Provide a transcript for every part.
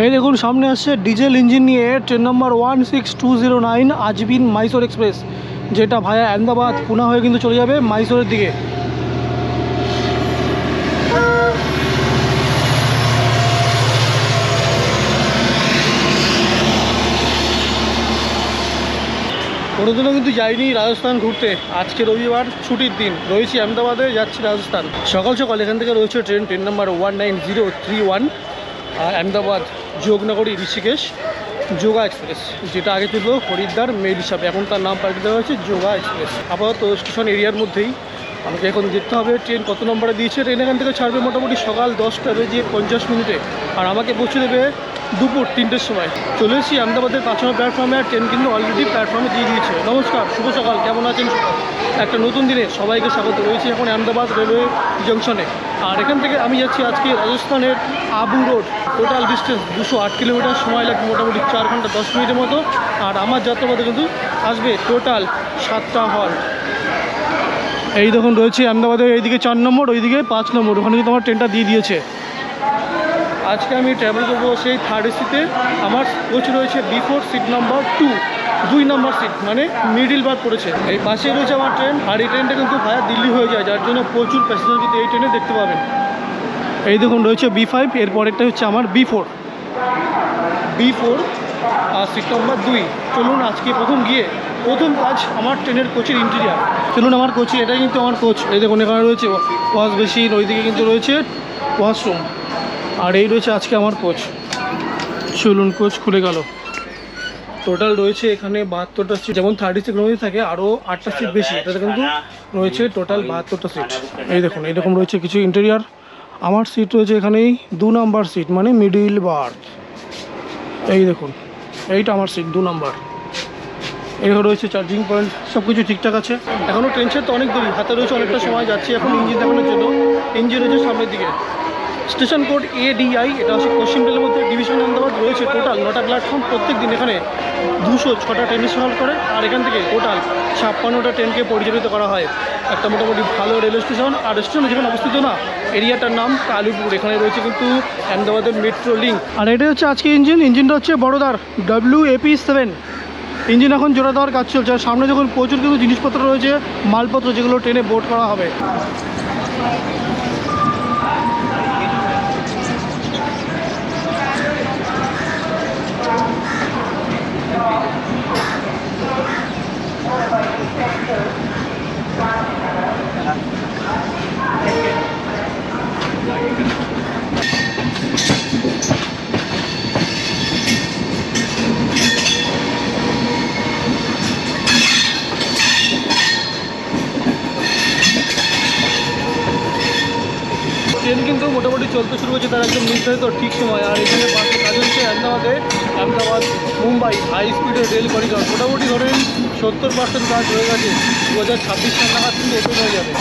এই দেখুন, সামনে আসছে ডিজেল ইঞ্জিন নিয়ে train number one six two zero nine আজবিন Mysore express, যেটা ভায়া আহমেদাবাদ পুনা হয়ে কিন্তু চলে যাবে মাইসোরের দিকে। কোনোদিনও কিন্তু যাইনি রাজস্থান ঘুরতে। আজকে রবিবার, ছুটির দিন। রয়েছি আহমেদাবাদে, যাচ্ছি রাজস্থান। সকাল সকাল এখান থেকে রয়েছে train train number one nine zero three one Ahmedabad. Yognagari Rishikesh yoga express, যেটা আগে ছিল হরিদ্বার মেল হিসাবে এখন তার নাম পাল্টে দেওয়া হয়েছে যোগা এক্সপ্রেস। আপাতত স্টেশন এরিয়ার মধ্যেই। আমাকে এখন দেখতে হবে, ট্রেন কত নম্বরে দিয়েছে? ট্রেন এখান থেকে ছাড়বে মোটামুটি সকাল দশটা বেজে পঞ্চাশ মিনিটে। আর আমাকে পৌঁছে দেবে দুপুর তিনটের সময়। চলে এসেছি আহমেদাবাদের পাঁচ নম্বর প্ল্যাটফর্মে, আর ট্রেন কিন্তু অলরেডি প্ল্যাটফর্মে দিয়ে দিয়েছে। নমস্কার, শুভ সকাল, কেমন আছেন একটা নতুন দিনে সবাইকে স্বাগত। রয়েছে এখন আহমেদাবাদ রেলওয়ে জংশনে। আর এখান থেকে আমি যাচ্ছি আজকে রাজস্থানের আবু রোড। টোটাল ডিস্টেন্স দুশো আট কিলোমিটার সময় লাগবে মোটামুটি চার ঘণ্টা দশ মিনিটের মতো। আর আমার যাত্রাপথে কিন্তু আসবে টোটাল সাতটা হল এই দেখুন, রয়েছে আহমেদাবাদের এইদিকে চার নম্বর, ওইদিকে পাঁচ নম্বর। ওখানে কিন্তু আমার ট্রেনটা দিয়ে দিয়েছে। আজকে আমি ট্রাভেল করব সেই থার্ড এসিতে আমার কোচ রয়েছে B four seat number two দুই নম্বর সিট মানে মিডিল বার পড়েছে। এই পাশেই রয়েছে আমার ট্রেন আর এই ট্রেনটা কিন্তু ভায়া দিল্লি হয়ে যায়, যার জন্য প্রচুর প্যাসেঞ্জার কিন্তু এই ট্রেনে দেখতে পাবেন। এই দেখুন, রয়েছে বি ফাইভ এরপরেরটা হচ্ছে আমার বি ফোর বি ফোর আর সিট নাম্বার দুই। চলুন আজকে প্রথম গিয়ে, প্রথম কাজ আমার ট্রেনের কোচের ইন্টেরিয়ার চলুন আমার কোচে এটাই কিন্তু আমার কোচ এই দেখুন, এখানে রয়েছে ওয়াশ বেসিন ওইদিকে কিন্তু রয়েছে ওয়াশরুম আর এই রয়েছে আজকে আমার কোচ চলুন কোচ খুলে গেল। টোটাল রয়েছে এখানে বাহাত্তরটা সিট যেমন থার্টি সিক্স মধ্যে থাকে আরও আটটা সিট বেশি। এটাতে কিন্তু রয়েছে টোটাল বাহাত্তরটা সিট এই দেখুন এরকম রয়েছে কিছু ইন্টেরিয়ার আমার সিট রয়েছে এখানেই দু নাম্বার সিট মানে মিডিল বার্থ এই দেখুন, এইটা আমার সিট দু নাম্বার এখানে রয়েছে চার্জিং পয়েন্ট সব কিছু ঠিকঠাক আছে। এখনও ট্রেন তো অনেক দেরি, হাতে রয়েছে অনেকটা সময়, যাচ্ছি এখন ইঞ্জিন দেখানোর জন্য। ইঞ্জিন রয়েছে সামনের দিকে। স্টেশন কোড এডিআই, এটা হচ্ছে পশ্চিম রেলের মধ্যে ডিভিশন আহমেদাবাদ রয়েছে টোটাল নটা প্ল্যাটফর্ম। প্রত্যেক দিন এখানে দুশো ছটা ট্রেন সলভ করে, আর এখান থেকে টোটাল ছাপ্পান্নটা ট্রেনকে পরিচালিত করা হয়। একটা মোটামুটি ভালো রেল স্টেশন। আর স্টেশন যেখানে অবস্থিত না, এরিয়াটার নাম কালুপুর। এখানে রয়েছে কিন্তু আহমেদাবাদের মেট্রো লিঙ্ক। আর এটা হচ্ছে আজকে ইঞ্জিন। ইঞ্জিনটা হচ্ছে বড়দার ডাব্লিউ এপি সেভেন ইঞ্জিন এখন জোড়া দেওয়ার কাজ চলছে। সামনে যখন প্রচুর কিন্তু জিনিসপত্র রয়েছে, মালপত্র যেগুলো ট্রেনে বোর্ড করা হবে ট্রেন কিন্তু মোটামুটি চলতে শুরু হয়েছে তার একদম নির্ধারিত ঠিক সময়। আর এখানে পাশে কাজ হচ্ছে আহমেদাবাদে আহমেদাবাদ মুম্বাই হাই স্পিডের রেল করিডর মোটামুটি ধরেন সত্তর পার্সেন্ট কাজ হয়ে গেছে। দু হাজার ছাব্বিশ সাল নাগাদ কিন্তু ওপেন হয়ে যাবে।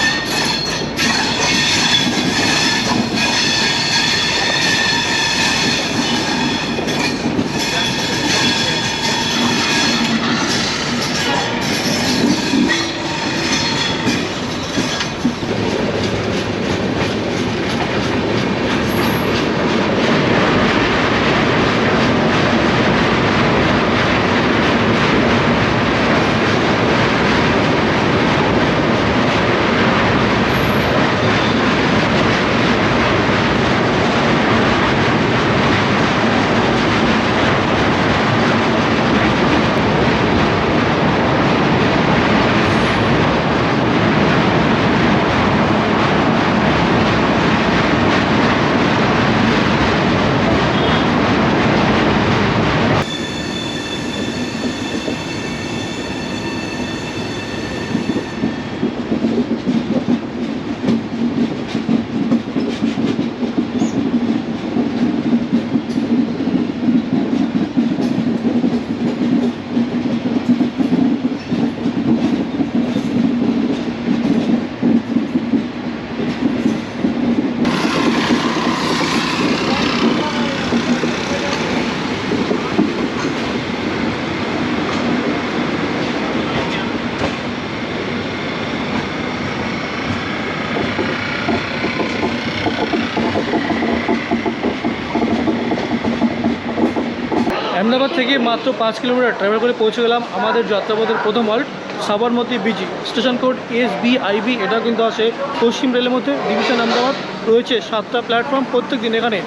আহমেদাবাদ থেকে মাত্র পাঁচ কিলোমিটার ট্রাভেল করে পৌঁছে গেলাম আমাদের যাত্রাপথের প্রথম halt Sabarmati BG station code S B IB এটা কিন্তু আছে পশ্চিম রেলের মধ্যে ডিভিশন আহমেদাবাদ রয়েছে সাতটা প্ল্যাটফর্ম প্রত্যেক দিন এখানে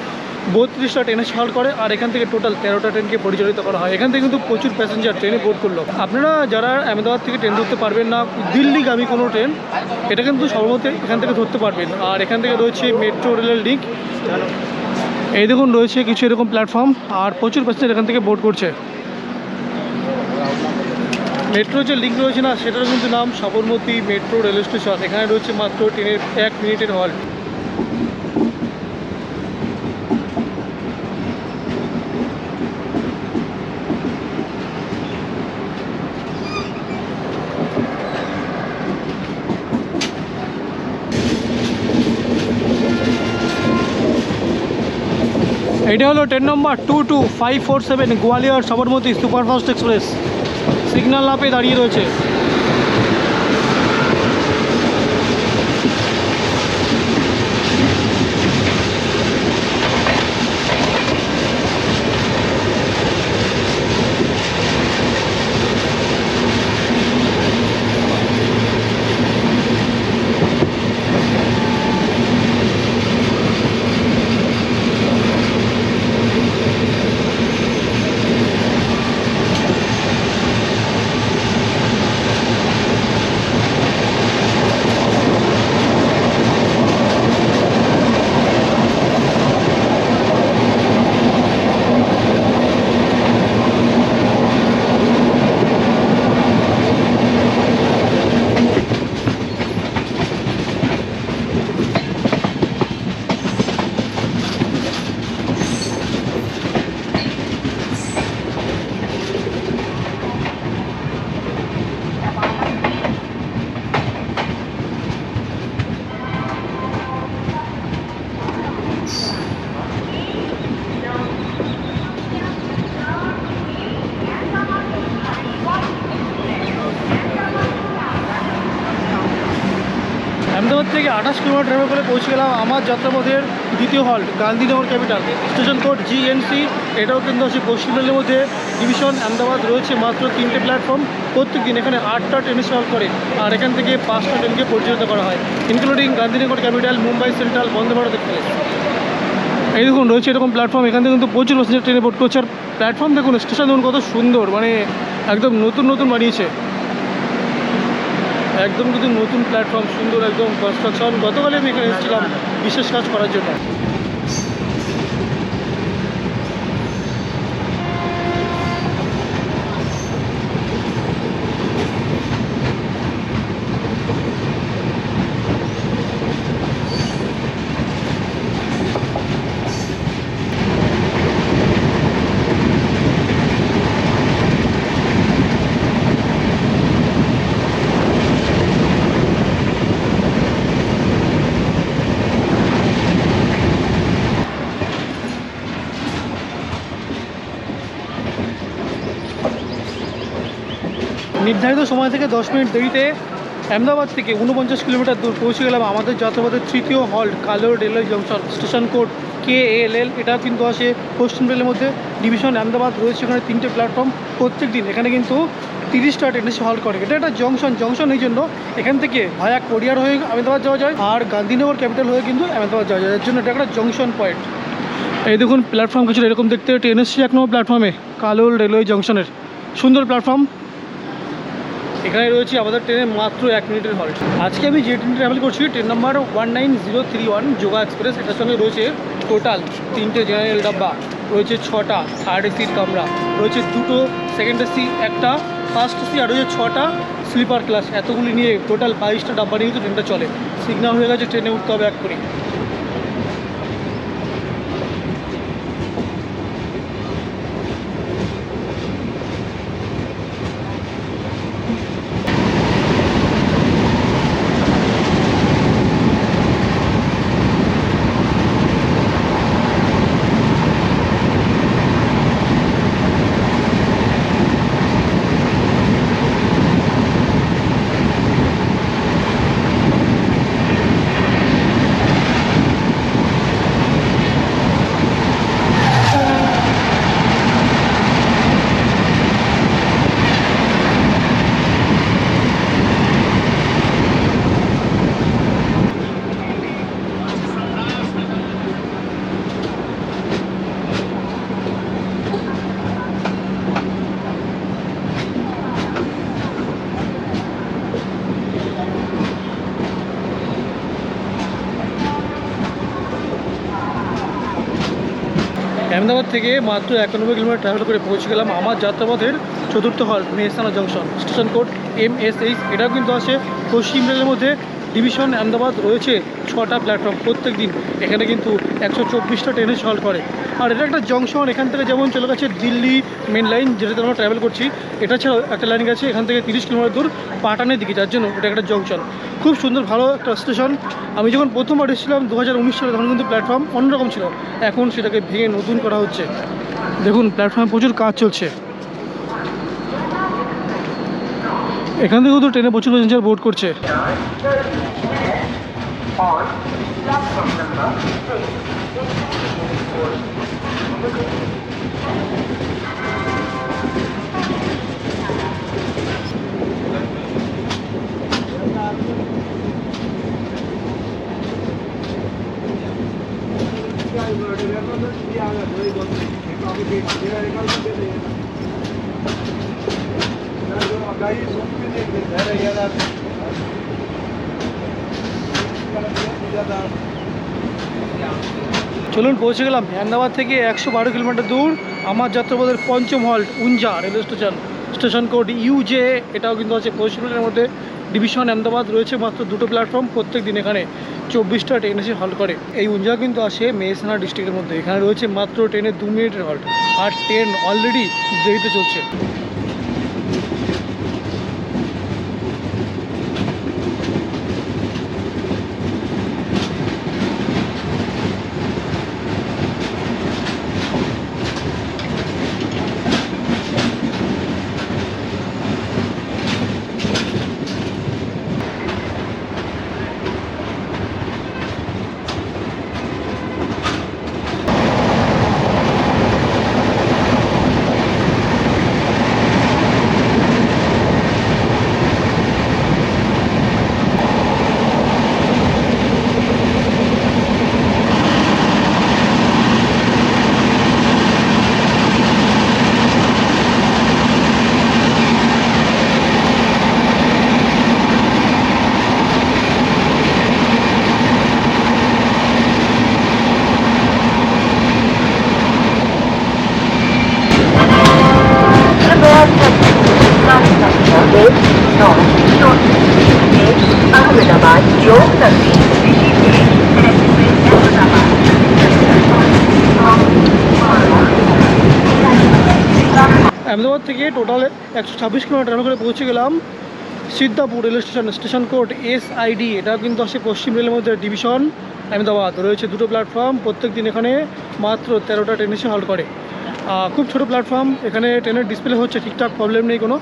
বত্রিশটা ট্রেনে সাল করে, আর এখান থেকে টোটাল তেরোটা ট্রেনকে পরিচালিত করা হয়। এখান থেকে কিন্তু প্রচুর প্যাসেঞ্জার ট্রেনে বোর্ড করল। আপনারা যারা আহমেদাবাদ থেকে ট্রেন ধরতে পারবেন না, দিল্লিগামী কোনো ট্রেন এটা কিন্তু সর্বমতে এখান থেকে ধরতে পারবেন। আর এখান থেকে রয়েছে মেট্রো রেলের লিঙ্ক এই দেখুন, রয়েছে কিছু এরকম প্ল্যাটফর্ম আর প্রচুর প্যাসেঞ্জার এখান থেকে বোর্ড করছে। মেট্রো যে লিঙ্ক রয়েছে না সেটার কিন্তু নাম সাবরমতী মেট্রো রেল স্টেশন এখানে রয়েছে মাত্র ট্রেনের এক মিনিটের হল্ট এটা হলো train number two two five four seven Gwalior Sabarmati superfast express. Signal না পেয়ে দাঁড়িয়ে রয়েছে আহমেদাবাদ থেকে আঠাশ কিলোমিটার ট্রাভেল করে পৌঁছে গেলাম আমার যাত্রাপথের দ্বিতীয় halt Gandhinagar capital station code GNC এটাও কিন্তু আছে পশ্চিম রেলের মধ্যে ডিভিশন আহমেদাবাদ রয়েছে, মাত্র তিনটে প্ল্যাটফর্ম প্রত্যেক দিন এখানে আটটা ট্রেন স্টল করে, আর এখান থেকে পাঁচটা ট্রেনকে পরিচালিত করা হয় including Gandhinagar capital Mumbai central Vande Bharat express এই দেখুন, রয়েছে এরকম প্ল্যাটফর্ম এখান থেকে কিন্তু প্রচুর প্যাসেঞ্জার ট্রেনে বোর্ড করছে, আর প্ল্যাটফর্ম দেখুন স্টেশন দেখুন কত সুন্দর মানে একদম নতুন নতুন বানিয়েছে। একদম কিন্তু নতুন প্ল্যাটফর্ম সুন্দর একদম কনস্ট্রাকশন গতকালে আমি এখানে এসেছিলাম বিশেষ কাজ করার জন্য। নির্ধারিত সময় থেকে দশ মিনিট দেরিতে আহমেদাবাদ থেকে উনপঞ্চাশ কিলোমিটার দূর পৌঁছে গেলাম আমাদের যাত্রাপথের তৃতীয় halt Kalol railway junction station code K L L এটা কিন্তু আসে পশ্চিম রেলের মধ্যে। ডিভিশন আহমেদাবাদ রয়েছে এখানে তিনটে প্ল্যাটফর্ম প্রত্যেক দিন। এখানে কিন্তু তিরিশটা ট্রেন এসে হল্ট করে। এটা একটা জংশন জংশন এই জন্য এখান থেকে ভায়া কোরিয়ার হয়ে আহমেদাবাদ যাওয়া যায় আর গান্ধীনগর ক্যাপিটাল হয়ে কিন্তু আহমেদাবাদ যাওয়া যায়। এর জন্য এটা একটা জংশন পয়েন্ট এই দেখুন প্ল্যাটফর্ম কিছু এরকম দেখতে। ট্রেন এসছে এক নম্বর প্ল্যাটফর্মে কালোল রেলওয়ে জংশনের। সুন্দর প্ল্যাটফর্ম এখানে রয়েছে, আমাদের ট্রেনে মাত্র এক মিনিটের হল্ট আজকে আমি যে ট্রেন ট্রাভেল করছি, train number one nine zero three one yoga express এটার সঙ্গে রয়েছে টোটাল তিনটে জেনারেল ডাব্বা। রয়েছে ছটা থার্ড এসির কামরা। রয়েছে দুটো সেকেন্ড এসি একটা ফার্স্ট এসি আর রয়েছে ছটা স্লিপার ক্লাস এতগুলি নিয়ে টোটাল বাইশটা ডাব্বা নিয়ে কিন্তু ট্রেনটা চলে। সিগন্যাল হয়ে গেছে, ট্রেনে উঠতে হবে এক করে আহমেদাবাদ থেকে মাত্র একানব্বই কিলোমিটার ট্রাভেল করে পৌঁছে গেলাম আমার যাত্রাপথের চতুর্থ হল Mehsana junction station code M S H এটাও কিন্তু আছে পশ্চিম রেলের মধ্যে ডিভিশন আহমেদাবাদ রয়েছে ছটা প্ল্যাটফর্ম প্রত্যেক দিন এখানে কিন্তু একশো চব্বিশটা ট্রেনে সল করে। আর এটা একটা জংশন, এখান থেকে যেমন চলে গেছে দিল্লি মেন লাইন, যেটাতে আমরা ট্রাভেল করছি, এটা ছাড়াও একটা লাইন গেছে এখান থেকে তিরিশ কিলোমিটার দূর পাটানের দিকে, যার জন্য এটা একটা জংশন। খুব সুন্দর, ভালো একটা স্টেশন আমি যখন প্রথমবার এসেছিলাম দু হাজার উনিশ সালে, তখন কিন্তু প্ল্যাটফর্ম অন্যরকম ছিল। এখন সেটাকে ভেঙে নতুন করা হচ্ছে। দেখুন প্ল্যাটফর্মে প্রচুর কাজ চলছে। এখান থেকেও তো ট্রেনে প্রচুর প্যাসেঞ্জার বোর্ড করছে। on platform number 6 Guys, something is there. চলুন, পৌঁছে গেলাম। আহমেদাবাদ থেকে একশো বারো কিলোমিটার দূর, আমার যাত্রাপথের পঞ্চম halt, Unjha railway station. Station code UJ এটাও কিন্তু আছে পশ্চিমবঙ্গের মধ্যে। ডিভিশন আহমেদাবাদ রয়েছে মাত্র দুটো প্ল্যাটফর্ম প্রত্যেক দিন এখানে। চব্বিশটা ট্রেন এসে হল্ট করে। এই উঞ্জা কিন্তু আসে মেহসানা ডিস্ট্রিক্টের মধ্যে। এখানে রয়েছে মাত্র ট্রেনে দু মিনিটের হল্ট আর ট্রেন অলরেডি দেরিতে চলছে। একশো ছাব্বিশ কিলোমিটার করে পৌঁছে গেলাম। Siddhapur rail station station code S I D এটা কিন্তু আসে পশ্চিম রেলের মধ্যে ডিভিশন, আহমেদাবাদ। রয়েছে দুটো প্ল্যাটফর্ম প্রত্যেক দিন এখানে মাত্র তেরোটা ট্রেন এসে হল্ট করে খুব ছোটো প্ল্যাটফর্ম, এখানে ট্রেনের ডিসপ্লে হচ্ছে, ঠিকঠাক প্রবলেম নেই কোনো।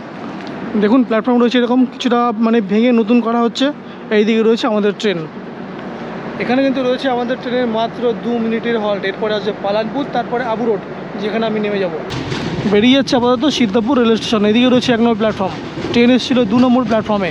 দেখুন, প্ল্যাটফর্ম রয়েছে এরকম, কিছুটা মানে ভেঙে নতুন করা হচ্ছে, এইদিকে রয়েছে আমাদের ট্রেন। এখানে কিন্তু রয়েছে আমাদের ট্রেনের মাত্র দু মিনিটের হল্ট এরপরে আছে পালানপুর, তারপরে আবু রোড, যেখানে আমি নেমে যাব। বেরিয়ে যাচ্ছে আপাতত সিদ্ধাপুর রেল স্টেশন এদিকে রয়েছে এক নম্বর প্ল্যাটফর্ম। ট্রেন এসেছিল দু নম্বর প্ল্যাটফর্মে।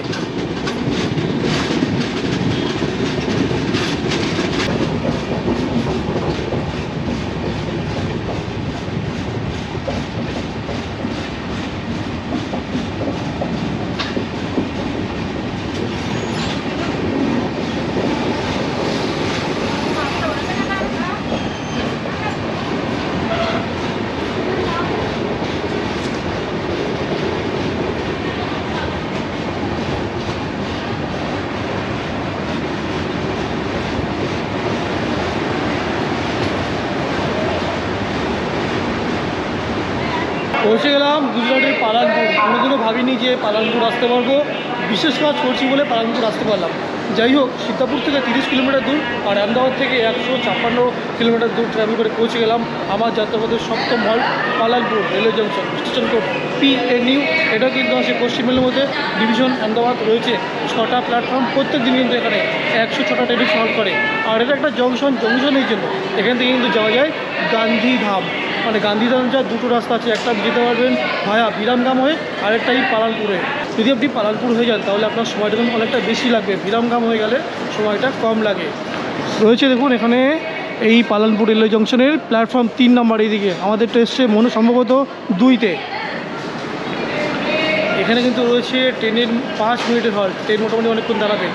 পৌঁছে গেলাম গুজরাটের পালানপুর। কোনোদিনও ভাবিনি যে পালানপুর আসতে পারব। বিশেষ কাজ করছি বলে পালানপুর আসতে পারলাম। যাই হোক সীতাপুর থেকে তিরিশ কিলোমিটার দূর আর আহমেদাবাদ থেকে একশো ছাপ্পান্ন কিলোমিটার দূর ট্রাভেল করে পৌঁছে গেলাম আমার যাত্রাপথের সপ্তম হল Palanpur railway junction station code P N U এটা কিন্তু আছে পশ্চিমবঙ্গের মধ্যে। ডিভিশন আহমেদাবাদ রয়েছে। ছটা প্ল্যাটফর্ম প্রত্যেক দিন কিন্তু এখানে একশো ছটা ট্রেন সলভ করে। আর এটা একটা জংশন জংশন এই জন্য। এখান থেকে কিন্তু যাওয়া যায় গান্ধীধাম। মানে গান্ধীধাম যা দুটো রাস্তা আছে, একটা যেতে পারবেন ভায়া বিরামগাম হয়ে আরেকটাই পালানপুরে। যদি আপনি পালানপুর হয়ে যান, তাহলে আপনার সময়টা কিন্তু অনেকটা বেশি লাগবে। বিরামগাম হয়ে গেলে সময়টা কম লাগে। রয়েছে দেখুন, এখানে এই পালানপুর রেলওয়ে জংশনের প্ল্যাটফর্ম তিন নম্বর এইদিকে। আমাদের এসছে মনে, সম্ভবত দুইতে। এখানে কিন্তু রয়েছে ট্রেনের পাঁচ মিনিটের হল ট্রেন মোটামুটি অনেকক্ষণ দাঁড়াবে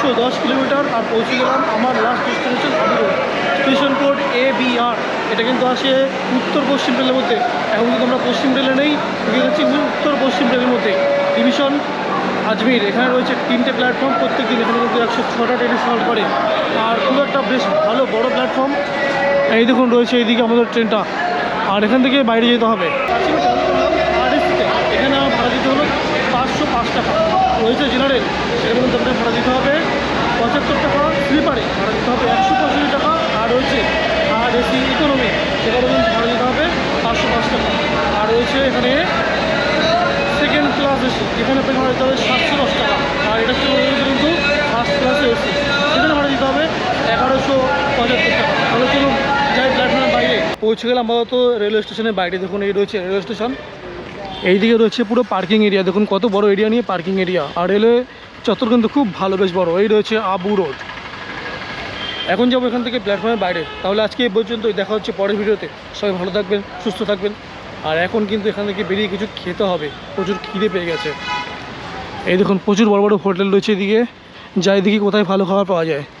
মাত্র দশ কিলোমিটার আর পৌঁছে গেলাম আমার last destination Abir station code A B R এটা কিন্তু আসে উত্তর পশ্চিম রেলের মধ্যে এখন কিন্তু আমরা পশ্চিম রেলে নেই এখানে হচ্ছে উত্তর পশ্চিম রেলের মধ্যে। ডিভিশন, আজমির, এখানে রয়েছে তিনটে প্ল্যাটফর্ম প্রত্যেক দিন এখানে কিন্তু একশো ছটা ট্রেন সার্ভ করে। আর খুব একটা বেশ ভালো বড় প্ল্যাটফর্ম এই দেখুন, রয়েছে এইদিকে আমাদের ট্রেনটা আর এখান থেকে বাইরে যেতে হবে। এখানে আমার ভাড়া দিতে হলো পাঁচশো পাঁচ টাকা। রয়েছে জেনারেল, সেখানে কিন্তু আপনাকে ভাড়া দিতে হবে পঁচাত্তর টাকা স্লিপারে ভাড়া দিতে হবে একশো পঁয়ষট্টি টাকা। আর রয়েছে আর এসি ইকোনমি, সেখানে কিন্তু ভাড়া দিতে হবে পাঁচশো পাঁচ টাকা। আর রয়েছে এখানে সেকেন্ড ক্লাস এসি যেখানে আপনাকে ভাড়া দিতে হবে সাতশো দশ টাকা। আর এটা হচ্ছে কিন্তু ফার্স্ট ক্লাসে এসি। সেখানে ভাড়া দিতে হবে এগারোশো পঁচাত্তর টাকা। তাহলে চলুন যাই প্ল্যাটফর্মের বাইরে। পৌঁছে গেলাম আপাতত রেলওয়ে স্টেশনের বাইরে। দেখুন এই রয়েছে রেলওয়ে স্টেশন এইদিকে রয়েছে পুরো পার্কিং এরিয়া দেখুন কত বড় এরিয়া নিয়ে পার্কিং এরিয়া আর রেলওয়ে চত্বর কিন্তু খুব ভালো, বেশ বড়। এই রয়েছে আবু রোড। এখন যাব এখান থেকে প্ল্যাটফর্মের বাইরে। তাহলে আজকে এই পর্যন্তই। দেখা হচ্ছে পরের ভিডিওতে। সবাই ভালো থাকবেন, সুস্থ থাকবেন। আর এখন কিন্তু এখান থেকে বেরিয়ে কিছু খেতে হবে। প্রচুর খিদে পেয়ে গেছে। এই দেখুন, প্রচুর বড় বড় হোটেল রয়েছে এদিকে। যাই এদিকে কোথায় ভালো খাবার পাওয়া যায়।